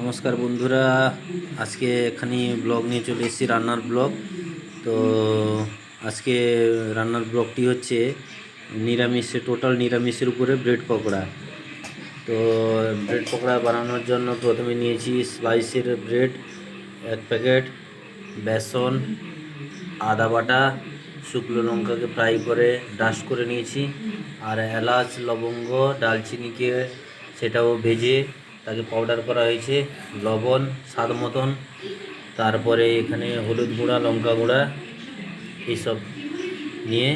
নমস্কার বন্ধুরা, আজকে এখানে ব্লগ নিয়ে চলে এসেছি, রান্নার ব্লগ। তো আজকে রান্নার ব্লগটি হচ্ছে নিরামিষে টোটাল নিরামিষের উপরে ব্রেড পকোড়া। তো ব্রেড পকোড়া বানানোর জন্য প্রথমে নিয়েছি স্লাইসের ব্রেড এক প্যাকেট বেসন, আদা বাটা, শুকনো লঙ্কাকে ফ্রাই করে ডাস্ট করে নিয়েছি, আর এলাচ, লবঙ্গ, ডালচিনিকে সেটাও ভেজে তাকে পাউডার করা হয়েছে, লবণ, স্বাদ মতন, তারপরে এখানে হলুদ গুঁড়া, লঙ্কা গুঁড়া এইসব নিয়ে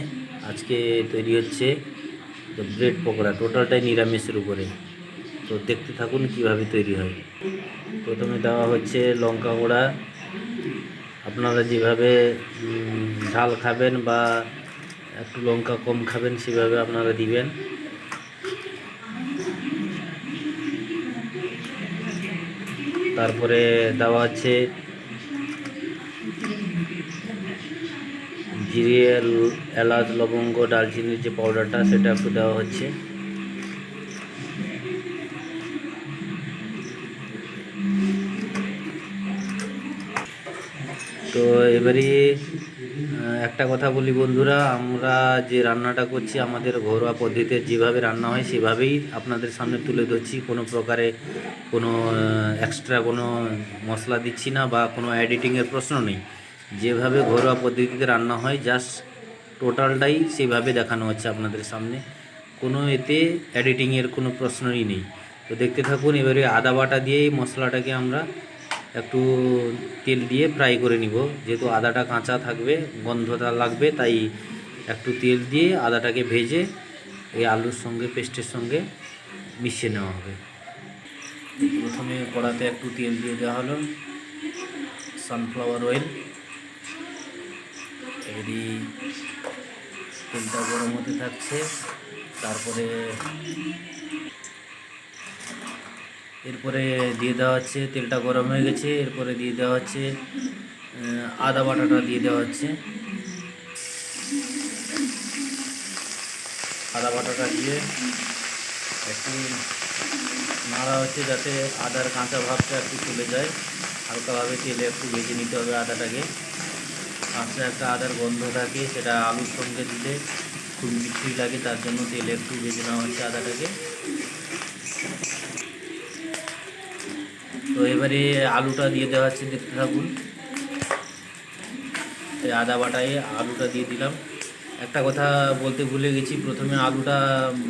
আজকে তৈরি হচ্ছে ব্রেড পকোড়া। টোটালটাই নিরামিষের উপরে। তো দেখতে থাকুন কীভাবে তৈরি হয়। প্রথমে দেওয়া হচ্ছে লঙ্কা গুঁড়া। আপনারা যেভাবে ঝাল খাবেন বা একটু লঙ্কা কম খাবেন, সেভাবে আপনারা দিবেন। তারপরে দেওয়া আছে জিরে, এলাচ, লবঙ্গ, ডালচিনির যে পাউডারটা সেটা একটু দেওয়া হচ্ছে। তো এবারে একটা কথা বলি বন্ধুরা, আমরা যে রান্নাটা করছি আমাদের ঘরোয়া পদ্ধতিতে যেভাবে রান্না হয় সেভাবেই আপনাদের সামনে তুলে ধরছি। কোনো প্রকারে কোনো এক্সট্রা কোনো মশলা দিচ্ছি না বা কোনো এডিটিংয়ের প্রশ্ন নেই। যেভাবে ঘরোয়া পদ্ধতিতে রান্না হয় জাস্ট টোটালটাই সেভাবে দেখানো হচ্ছে আপনাদের সামনে। কোনো এতে এডিটিংয়ের কোনো প্রশ্নই নেই। তো দেখতে থাকুন, এবারে আদা বাটা দিয়েই মশলাটাকে আমরা একটু তেল দিয়ে ফ্রাই করে নিব। যেহেতু আদাটা কাঁচা থাকবে, গন্ধটা লাগবে, তাই একটু তেল দিয়ে আদাটাকে ভেজে এই আলুর সঙ্গে, পেস্টের সঙ্গে মিশিয়ে নেওয়া হবে। প্রথমে কড়াতে একটু তেল দিয়ে দেওয়া হলো। সানফ্লাওয়ার অয়েল এবারে তেলটা গরম হতে থাকছে। তারপরে এরপরে দিয়ে দেওয়া হচ্ছে, তেলটা গরম হয়ে গেছে, এরপরে দিয়ে দেওয়া হচ্ছে আদা বাটাটা দিয়ে দেওয়া হচ্ছে। আদা বাটাটা দিয়ে একটু নাড়া হচ্ছে যাতে আদার কাঁচা ভাবটা একটু চলে যায়। হালকাভাবে তেলে একটু ভেজে নিতে হবে আদাটাকে। কাঁচা একটা আদার গন্ধ থাকে, সেটা আলুর সঙ্গে দিলে খুব মিষ্টি লাগে, তার জন্য তেলে একটু ভেজে নেওয়া হচ্ছে আদাটাকে। তো এবারে আলুটা দিয়ে দেওয়া হচ্ছে দেখতে থাকুন। এই আদা বাটায় আলুটা দিয়ে দিলাম। একটা কথা বলতে ভুলে গেছি, প্রথমে আলুটা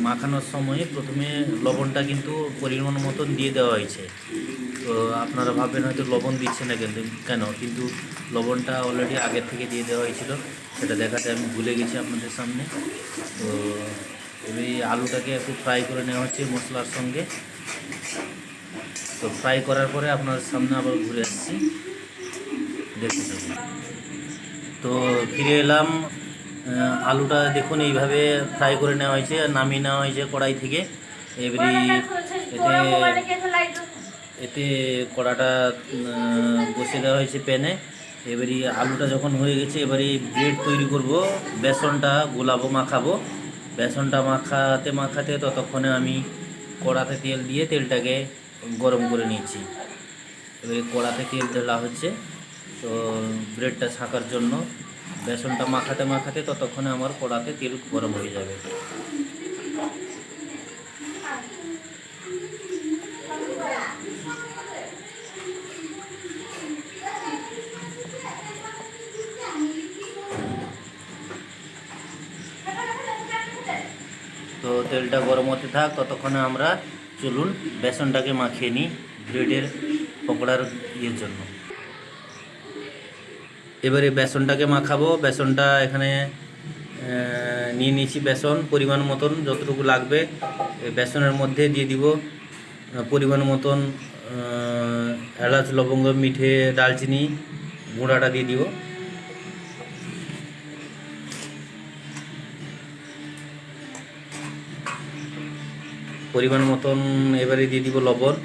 মাখানোর সময় প্রথমে লবণটা কিন্তু পরিমাণ মতন দিয়ে দেওয়া হয়েছে। তো আপনারা ভাববেন হয়তো লবণ দিচ্ছে না কিন্তু কেন? কিন্তু লবণটা অলরেডি আগের থেকে দিয়ে দেওয়া হয়েছিল, সেটা দেখাতে আমি ভুলে গেছি আপনাদের সামনে। তো এবার আলুটাকে একটু ফ্রাই করে নেওয়া হচ্ছে মশলার সঙ্গে। তো ফ্রাই করার পরে আপনার সামনে আবার ঘুরে আসছি। দেখতে থাকুন। তো ফিরে এলাম আলুটা দেখুন এইভাবে ফ্রাই করে নেওয়া হয়েছে, নামিয়ে নেওয়া হয়েছে কড়াই থেকে। এবারে এতে এতে কড়াটা বসিয়ে দেওয়া হয়েছে প্যানে। এবারে আলুটা যখন হয়ে গেছে, এবারে ব্রেড তৈরি করব, বেসনটা গোলাবো, মাখাবো। বেসনটা মাখাতে মাখাতে ততক্ষণে আমি কড়াতে তেল দিয়ে তেলটাকে গরম করে নিয়েছি। এবারে কড়াতে তেল ঢালা হচ্ছে। তো ব্রেডটা ছাকার জন্য বেসনটা মাখাতে মাখাতে ততক্ষণে আমার কড়াতে তেল গরম হয়ে যাবে। তো তেলটা গরম হতে থাক, ততক্ষণে আমরা চলুন, বেসনটাকে মাখিয়ে নিই ব্রেডের পকোড়ার ইয়ের জন্য। এবারে বেসনটাকে মাখাবো। বেসনটা এখানে নিয়ে নিয়েছি বেসন, পরিমাণ মতন যতটুকু লাগবে। বেসনের মধ্যে দিয়ে দিব পরিমাণ মতন এলাচ, লবঙ্গ, মিঠে দালচিনি গুঁড়াটা দিয়ে দিব। পরিমাণ মতন এবারে দিয়ে দিব লবণ।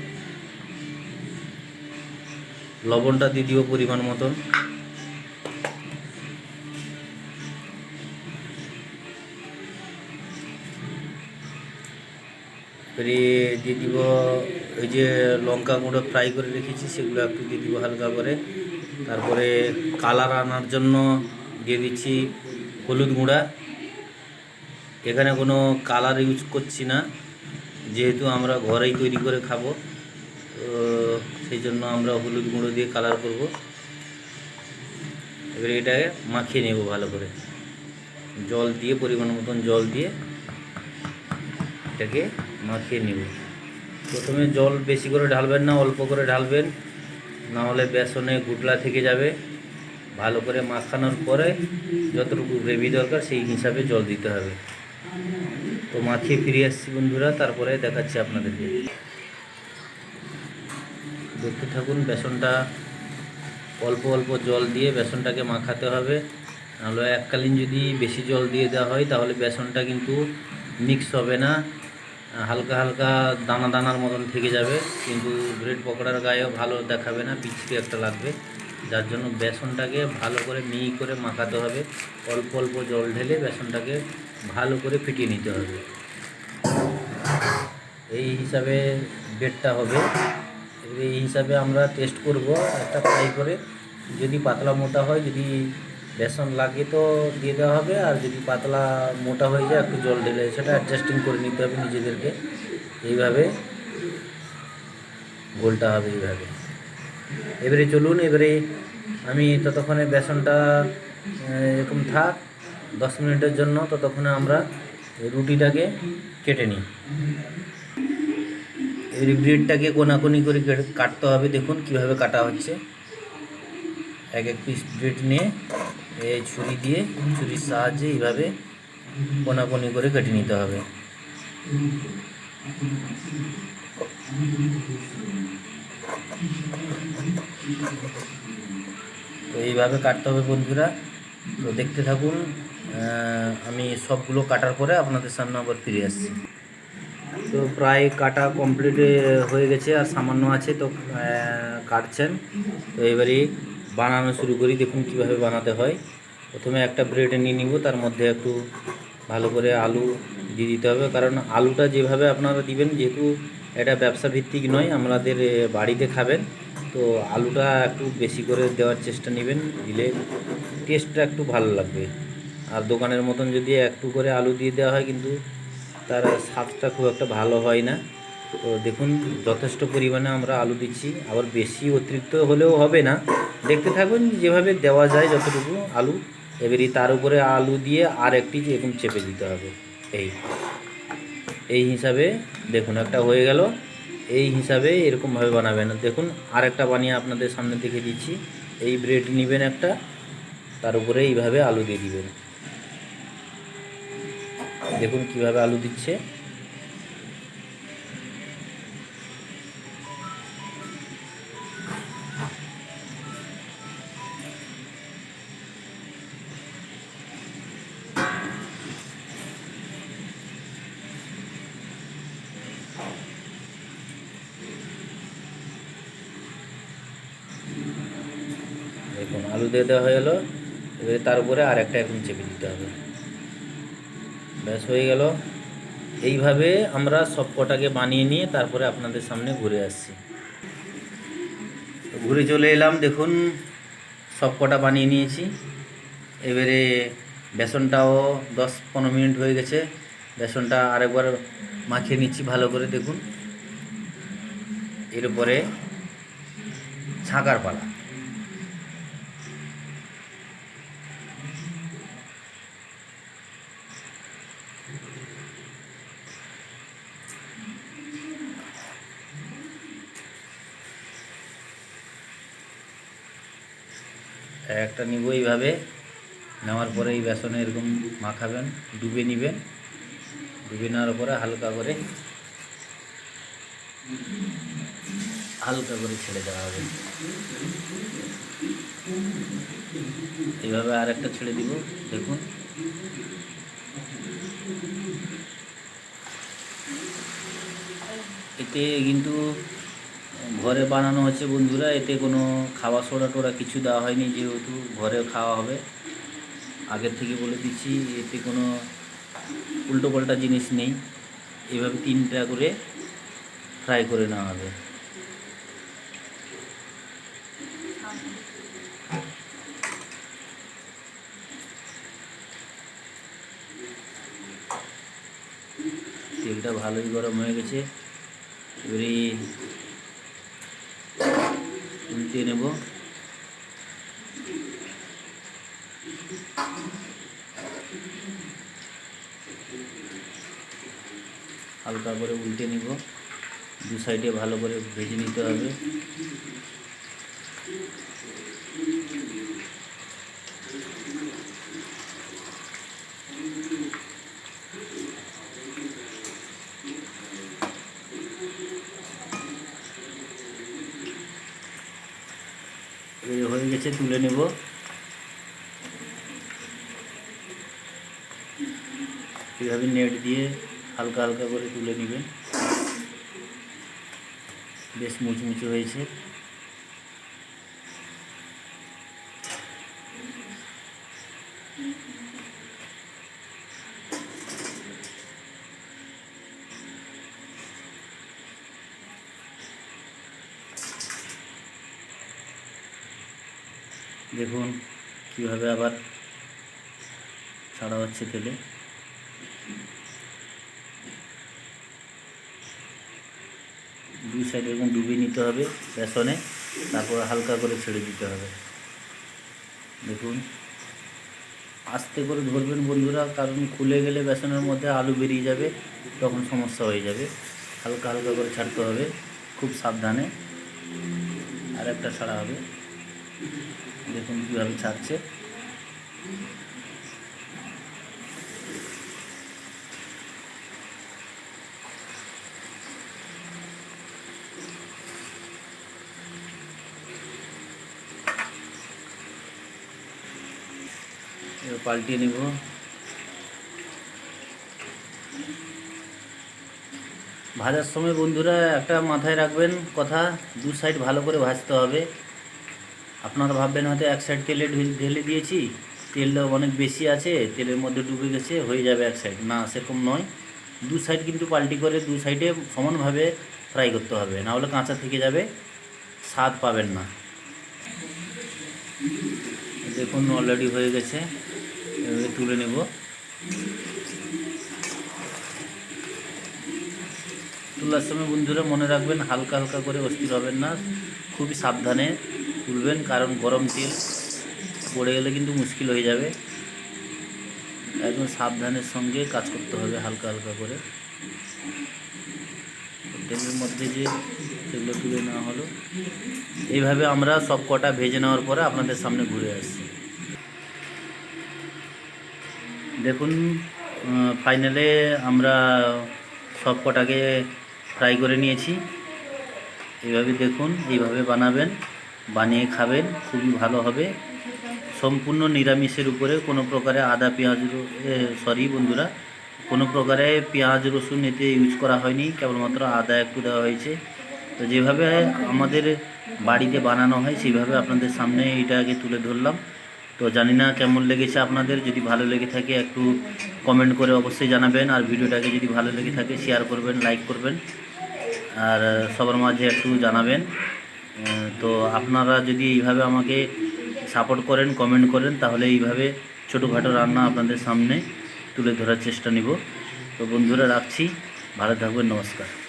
লবণটা দিয়ে দিব পরিমাণ মতন। দিয়ে দিব ওই যে লঙ্কা গুঁড়ো ফ্রাই করে রেখেছি, সেগুলো একটু দিয়ে দিব হালকা করে। তারপরে কালার আনার জন্য দিয়ে দিচ্ছি হলুদ গুঁড়া। এখানে কোনো কালার ইউজ করছি না। যেহেতু আমরা ঘরেই তৈরি করে খাব, তো সেই জন্য আমরা হলুদ গুঁড়ো দিয়ে কালার করব। এবারে এটাকে মাখিয়ে নেব ভালো করে। জল দিয়ে, পরিমাণ মতন জল দিয়ে এটাকে মাখিয়ে নেব। প্রথমে জল বেশি করে ঢালবেন না, অল্প করে ঢালবেন। না হলে বেসনে গুটলা থেকে যাবে। ভালো করে মাখানোর পরে যতটুকু গ্রেভি দরকার সেই হিসাবে জল দিতে হবে। তো মাখিয়ে ফিরে আসছি বন্ধুরা, তারপরে দেখাচ্ছি আপনাদেরকে। দেখতে থাকুন, বেসনটা অল্প অল্প জল দিয়ে বেসনটাকে মাখাতে হবে। নাহলে এককালীন যদি বেশি জল দিয়ে দেওয়া হয়, তাহলে বেসনটা কিন্তু মিক্স হবে না। হালকা হালকা দানা দানার মতন থেকে যাবে, কিন্তু ব্রেড পকোড়ার গায়েও ভালো দেখাবে না, পিচকি একটা লাগবে। যার জন্য বেসনটাকে ভালো করে মিহি করে মাখাতে হবে। অল্প অল্প জল ঢেলে বেসনটাকে ভালো করে ফিটিয়ে নিতে হবে। এই হিসাবে বেডটা হবে। এই হিসাবে আমরা টেস্ট করব একটা ফ্রাই করে। যদি পাতলা মোটা হয়, যদি বেসন লাগে তো দিয়ে দেওয়া হবে। আর যদি পাতলা মোটা হয়ে যায়, একটু জল ঢেলে সেটা অ্যাডজাস্টিং করে নিতে হবে নিজেদেরকে। এইভাবে গোলটা হবে এইভাবে। এবারে চলুন, এবারে আমি ততক্ষণে বেসনটা এরকম থাক, দশ মিনিটের জন্য ততক্ষণে আমরা রুটিটাকে কেটে নিই। এই ব্রেডটাকে কোনাকুনি করে কেটে- কাটতে হবে, দেখুন কীভাবে কাটা হচ্ছে। এক এক পিস ব্রেড নিয়ে এই ছুরি দিয়ে, ছুরির সাহায্যে এইভাবে কোনাকুনি করে কেটে নিতে হবে। তো এইভাবে কাটতে হবে বন্ধুরা। তো দেখতে থাকুন আমি সবগুলো কাটার পরে আপনাদের সামনে আবার ফিরে আসছি। তো প্রায় কাটা কমপ্লিট হয়ে গেছে আর সামান্য আছে তো কাটছেন। তো এবারে বানানো শুরু করি, দেখুন কীভাবে বানাতে হয়। প্রথমে একটা ব্রেড নিয়ে নিব, তার মধ্যে একটু ভালো করে আলু দিয়ে দিতে হবে। কারণ আলুটা যেভাবে আপনারা দিবেন, যেহেতু এটা ব্যবসা ভিত্তিক নয়, আমাদের বাড়িতে খাবেন। তো আলুটা একটু বেশি করে দেওয়ার চেষ্টা নেবেন, দিলে টেস্টটা একটু ভালো লাগবে। আর দোকানের মতন যদি একটু করে আলু দিয়ে দেওয়া হয় কিন্তু তার স্বাদটা খুব একটা ভালো হয় না। তো দেখুন, যথেষ্ট পরিমাণে আমরা আলু দিচ্ছি। আবার বেশি অতিরিক্ত হলেও হবে না। দেখতে থাকুন, যেভাবে দেওয়া যায় যতটুকু আলু। এবারে তার উপরে আলু দিয়ে আর একটি এরকম চেপে দিতে হবে। এই এই হিসাবে দেখুন, একটা হয়ে গেল। এই হিসাবে এরকমভাবে বানাবেন। দেখুন আর একটা বানিয়ে আপনাদের সামনে দেখে দিচ্ছি। এই ব্রেড নেবেন একটা, তার উপরে এইভাবে আলু দিয়ে দিবেন। দেখুন কীভাবে আলু দিচ্ছে। দিয়ে দেওয়া হয়ে গেলো। এবারে তার উপরে আর একটা এখন চেপে দিতে হবে। ব্যাস, হয়ে গেল। এইভাবে আমরা সব কটাকে বানিয়ে নিয়ে তারপরে আপনাদের সামনে ঘুরে আসছি। ঘুরে চলে এলাম, দেখুন, সব কটা বানিয়ে নিয়েছি। এবারে বেসনটাও দশ পনেরো মিনিট হয়ে গেছে। বেসনটা আরেকবার মাখিয়ে নিচ্ছি ভালো করে, দেখুন। এরপরে ছাঁকার পালা। একটা নিব এইভাবে। নেওয়ার পরে এই বেসনে এরকম মাখাবেন, ডুবে নেবেন। ডুবে নেওয়ার পরে হালকা করে হালকা করে ছেড়ে দেওয়া হবে। এইভাবে আর একটা ছেড়ে দিব, দেখুন। এতে কিন্তু ঘরে বানানো হচ্ছে বন্ধুরা, এতে কোনো খাওয়া সোডা টোডা কিছু দেওয়া হয়নি যেহেতু ঘরে খাওয়া হবে। আগের থেকে বলে দিচ্ছি, এতে কোনো উল্টো পাল্টা জিনিস নেই। এভাবে তিনটা করে ফ্রাই করে নেওয়া হবে। তেলটা ভালোই গরম হয়ে গেছে। এবারে উল্টে নেব। হালকা করে উল্টে নিব। দু সাইডে ভালো করে ভেজে নিতে হবে। তুলে নেব এভাবে নেট দিয়ে হালকা হালকা করে তুলে নেবেন বেশ মুচমুচে হয়েছে দেখুন কীভাবে আবার ছাড়া হচ্ছে তেলে? দুই সাইড এরকম ডুবিয়ে নিতে হবে বেসনে, তারপর হালকা করে ছেড়ে দিতে হবে। দেখুন, আস্তে করে ধরবেন বন্ধুরা, কারণ খুলে গেলে বেসনের মধ্যে আলু বেরিয়ে যাবে, তখন সমস্যা হয়ে যাবে। হালকা হালকা করে ছাড়তে হবে, খুব সাবধানে। আর একটা ছাড়া হবে। দেখুন কীভাবে ছাড়ছে। পাল্টিয়ে নেব। ভাজার সময় বন্ধুরা একটা মাথায় রাখবেন, কথা দু সাইড ভালো করে ভাজতে হবে। আপনারা ভাববেন হয়তো এক সাইড তেলে ঢেল- দিয়েছি, তেলটা অনেক বেশি আছে, তেলের মধ্যে ডুবে গেছে, হয়ে যাবে এক সাইড না, সেরকম নয়। দু সাইড কিন্তু পাল্টি করে দু সাইডে সমানভাবে ফ্রাই করতে হবে। না হলে কাঁচা থেকে যাবে, স্বাদ পাবেন না। দেখুন অলরেডি হয়ে গেছে। তুলে নেব। তোলার সময় বন্ধুরা মনে রাখবেন, হালকা হালকা করে অস্থির হবেন না। খুবই সাবধানে তুলবেন কারণ গরম তেল পড়ে গেলে কিন্তু মুশকিল হয়ে যাবে। একদম সাবধানের সঙ্গে কাজ করতে হবে হালকা হালকা করে। তেলের মধ্যে যে সেগুলো তুলে নেওয়া হলো, এইভাবে আমরা সব কটা ভেজে নেওয়ার পরে আপনাদের সামনে ঘুরে আসছি। দেখুন ফাইনালে আমরা সব কটাকে ফ্রাই করে নিয়েছি। এইভাবে দেখুন, এইভাবে বানাবেন। বানিয়ে খাবেন, খুবই ভালো হবে। সম্পূর্ণ নিরামিষের উপরে কোনো প্রকারে আদা, পেঁয়াজ সরি বন্ধুরা, কোনো প্রকারে পেঁয়াজ, রসুন এতে ইউজ করা হয়নি, কেবলমাত্র আদা একটু দেওয়া হয়েছে। তো যেভাবে আমাদের বাড়িতে বানানো হয় সেইভাবে আপনাদের সামনে এটাকে তুলে ধরলাম। তো জানি না কেমন লেগেছে আপনাদের, যদি ভালো লেগে থাকে একটু কমেন্ট করে অবশ্যই জানাবেন, আর ভিডিওটাকে যদি ভালো লেগে থাকে শেয়ার করবেন লাইক করবেন, আর সবার মাঝে একটু জানাবেন। তো আপনারা যদি এইভাবে আমাকে সাপোর্ট করেন কমেন্ট করেন, তাহলে এইভাবে ছোটোখাটো রান্না আপনাদের সামনে তুলে ধরার চেষ্টা নিব। তো বন্ধুরা, রাখছি। ভালো থাকবেন, নমস্কার।